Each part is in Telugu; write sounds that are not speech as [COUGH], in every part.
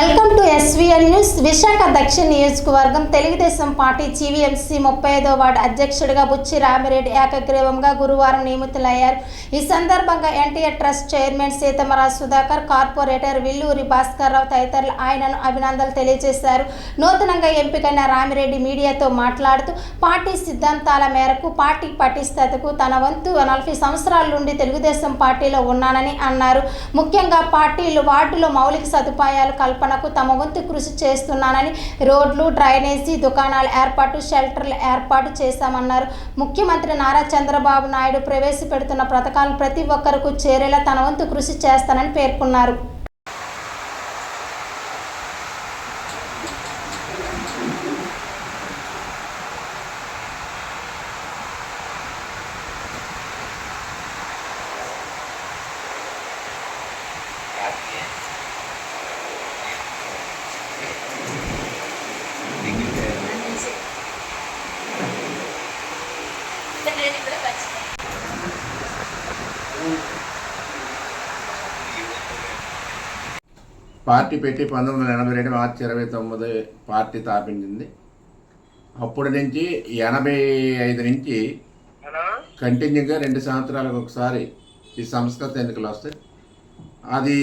Welcome to SVN news. Visakha దక్షిణ నియోజకవర్గం తెలుగుదేశం పార్టీ జీవీఎంసీ ముప్పై ఐదో వార్డు అధ్యక్షుడిగా బుచ్చి రామిరెడ్డి ఏకగ్రీవంగా గురువారం నియమితులయ్యారు. ఈ సందర్భంగా NTR trust chairman Seethamraju Sudhakar corporator Villuri Bhaskar Rao తదితరులు ఆయనను అభినందనలు తెలియజేశారు. నూతనంగా ఎంపికైన రామిరెడ్డి మీడియాతో మాట్లాడుతూ పార్టీ సిద్ధాంతాల మేరకు పార్టీ పటిష్టతకు తన వంతు నలభై సంవత్సరాల నుండి తెలుగుదేశం పార్టీలో ఉన్నానని అన్నారు. ముఖ్యంగా పార్టీలు వార్డులో మౌలిక సదుపాయాలు కల్పనకు తమ వంతు కృషి చేస్తున్నానని రోడ్లు డ్రైనేజీ దుకాణాల ఏర్పాటు షెల్టర్లు ఏర్పాటు చేశామన్నారు. ముఖ్యమంత్రి నారా చంద్రబాబు నాయుడు ప్రవేశపెడుతున్న పథకాలు ప్రతి ఒక్కరకు చేరేలా తన వంతు కృషి చేస్తానని పేర్కొన్నారు. పార్టీ పెట్టి పంతొమ్మిది వందల ఎనభై రెండు మార్చి ఇరవై తొమ్మిది పార్టీ స్థాపించింది అప్పటి నుంచి ఎనభై ఐదు నుంచి కంటిన్యూగా రెండు సంవత్సరాలకు ఒకసారి ఈ సంస్కృత ఎన్నికలు వస్తాయి. అది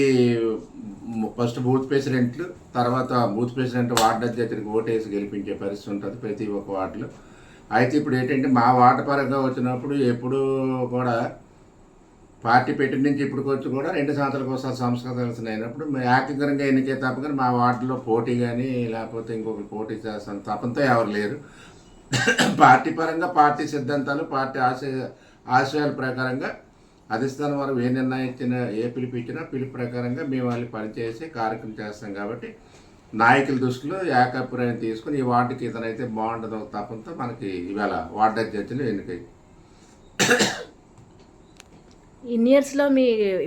ఫస్ట్ బూత్ ప్రెసిడెంట్లు తర్వాత బూత్ ప్రెసిడెంట్ వార్డు అధ్యక్షుడికి ఓటేసి గెలిపించే పరిస్థితి ఉంటుంది ప్రతి ఒక్క వార్డులో. అయితే ఇప్పుడు ఏంటంటే మా వార్డు పరంగా వచ్చినప్పుడు ఎప్పుడు కూడా పార్టీ పెట్టిన నుంచి ఇప్పటికొచ్చి వచ్చి కూడా రెండు సంవత్సరాలకు ఒకసారి సంస్కృత ఎలక్షన్ అయినప్పుడు మేము ఏకగ్రంగా ఎన్నికే తప్ప కానీ మా వార్డులో పోటీ కానీ లేకపోతే ఇంకొకరు పోటీ చేస్తాను తపంతో ఎవరు లేరు. పార్టీ పరంగా పార్టీ సిద్ధాంతాలు పార్టీ ఆశయ ఆశయాల ప్రకారంగా అధిష్టానం వారు ఏ నిర్ణయం ఇచ్చినా ఏ పిలుపు ఇచ్చినా పిలుపు ప్రకారంగా మేము వాళ్ళు పనిచేసి కార్యక్రమం చేస్తాం కాబట్టి నాయకుల దృష్టిలో ఏకాభిప్రాయం తీసుకుని ఈ వార్డుకి ఇతనైతే బాగుంటుందో తప్పంతో మనకి ఇవాళ వార్డు అధ్యక్షులు ఎన్నికయ్యి ఇన్ని ఇయర్స్లో మీ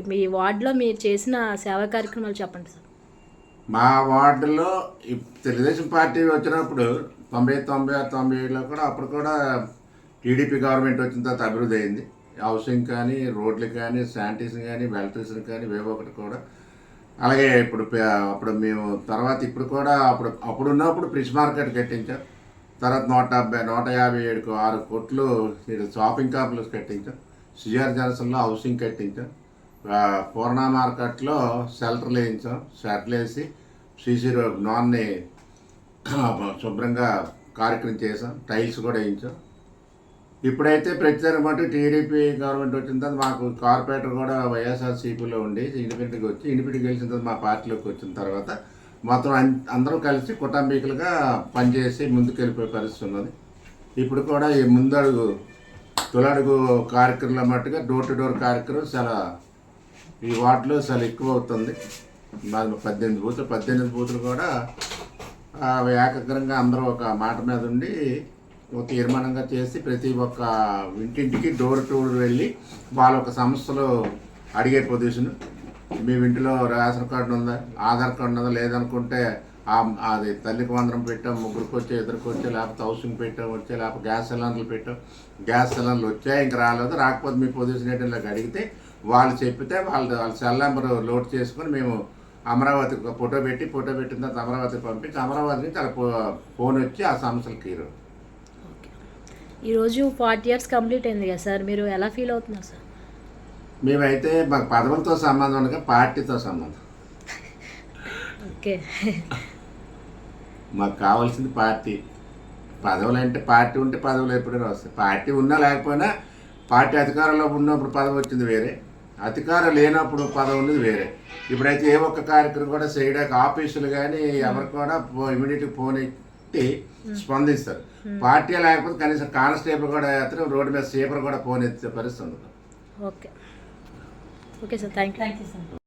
మీ వార్డులో మీరు చేసిన సేవా కార్యక్రమాలు చెప్పండి సార్. మా వార్డులో తెలుగుదేశం పార్టీ వచ్చినప్పుడు తొంభై తొంభై తొంభై ఏడులో కూడా అప్పుడు కూడా టీడీపీ గవర్నమెంట్ వచ్చిన తర్వాత అభివృద్ధి అయింది. హౌసింగ్ కానీ రోడ్లు కానీ శానిటేషన్ కానీ వెల్టేషన్ కానీ వేవొకటి ఒకటి కూడా. అలాగే ఇప్పుడు అప్పుడు మేము తర్వాత ఇప్పుడు కూడా అప్పుడు అప్పుడు ఉన్నప్పుడు ఫ్రిష్ మార్కెట్ కట్టించాం. తర్వాత నూట డెబ్బై నూట యాభై ఏడుకు ఆరు కోట్లు షాపింగ్ కాంప్లెక్స్ కట్టించాం. సిఆర్ జాన్సన్లో హౌసింగ్ కట్టించాం. పూర్ణ మార్కెట్లో షెల్టర్లు వేయించాం షెల్టర్లు వేసి సీసీ రోడ్ నాన్ని [COUGHS] శుభ్రంగా కార్యక్రమం చేసాం టైల్స్ కూడా వేయించాం. ఇప్పుడైతే ప్రత్యేక మటు టీడీపీ గవర్నమెంట్ వచ్చిన తర్వాత మాకు కార్పొరేటర్ కూడా వైఎస్ఆర్సీపీలో ఉండి ఇండిపెండెంట్కి వచ్చి ఇండిపెండెంట్ గెలిచిన తర్వాత మా పార్టీలోకి వచ్చిన తర్వాత మొత్తం అందరూ కలిసి కుటుంబీకులుగా పనిచేసి ముందుకు వెళ్ళిపోయే పరిస్థితి ఉన్నది. ఇప్పుడు కూడా ఈ ముందడుగు తొలడుగు కార్యక్రమంలో మట్టుగా డోర్ టు డోర్ కార్యక్రమం చాలా ఈ వార్డులో చాలా ఎక్కువ అవుతుంది. మాకు పద్దెనిమిది బూతులు. పద్దెనిమిది బూతులు కూడా ఆ, ఏకగ్రంగా అందరూ ఒక మాట మీద ఉండి ఒక తీర్మానంగా చేసి ప్రతి ఒక్క ఇంటింటికి డోర్ టు డోర్ వెళ్ళి వాళ్ళ ఒక సంస్థలో అడిగే పొజిషన్ మీ ఇంటిలో రేషన్ కార్డు ఉందా? ఆధార్ కార్డు ఉందా? లేదనుకుంటే అది తల్లికి వందరం పెట్టాం ముగ్గురికి వచ్చే ఇద్దరికి వచ్చే లేకపోతే హౌసింగ్ పెట్టాం వచ్చే లేకపోతే గ్యాస్ సిలిండర్లు పెట్టాం. గ్యాస్ సిలిండర్లు వచ్చాయి ఇంక రాలేదు. రాకపోతే మీ పొజిషన్ ఏంటో ఇలా అడిగితే వాళ్ళు చెప్పితే వాళ్ళు వాళ్ళ సెల్ నెంబర్ లోడ్ చేసుకొని మేము అమరావతికి ఫోటో పెట్టి ఫోటో పెట్టిన తర్వాత అమరావతికి పంపించి అమరావతి నుంచి అలా ఫోన్ వచ్చి ఆ సమస్యలకి ఈరోజు ఈరోజు ఫార్టీ ఇయర్స్ కంప్లీట్ అయింది కదా సార్ మీరు ఎలా ఫీల్ అవుతున్నారు సార్? మేమైతే మాకు పదవులతో సంబంధం ఉండగా పార్టీతో సంబంధం. ఓకే. మాకు కావాల్సింది పార్టీ. పదవులు అంటే పార్టీ ఉంటే పదవులు ఎప్పుడైనా వస్తాయి. పార్టీ ఉన్నా లేకపోయినా పార్టీ అధికారంలో ఉన్నప్పుడు పదవి వచ్చింది వేరే. అధికారం లేనప్పుడు పదవి ఉన్నది వేరే. ఇప్పుడైతే ఏ ఒక్క కార్యక్రమం కూడా చేయడానికి ఆఫీసులు కానీ ఎవరు కూడా ఇమీడియట్గా ఫోన్ ఎత్తి స్పందిస్తారు. పార్టీ లేకపోతే కనీసం కానిస్టేబుల్ కూడా ఎత్తడం రోడ్డు మీద సేపర్ కూడా ఫోన్ ఎత్తే పరిస్థితి okay. Okay sir. Thank you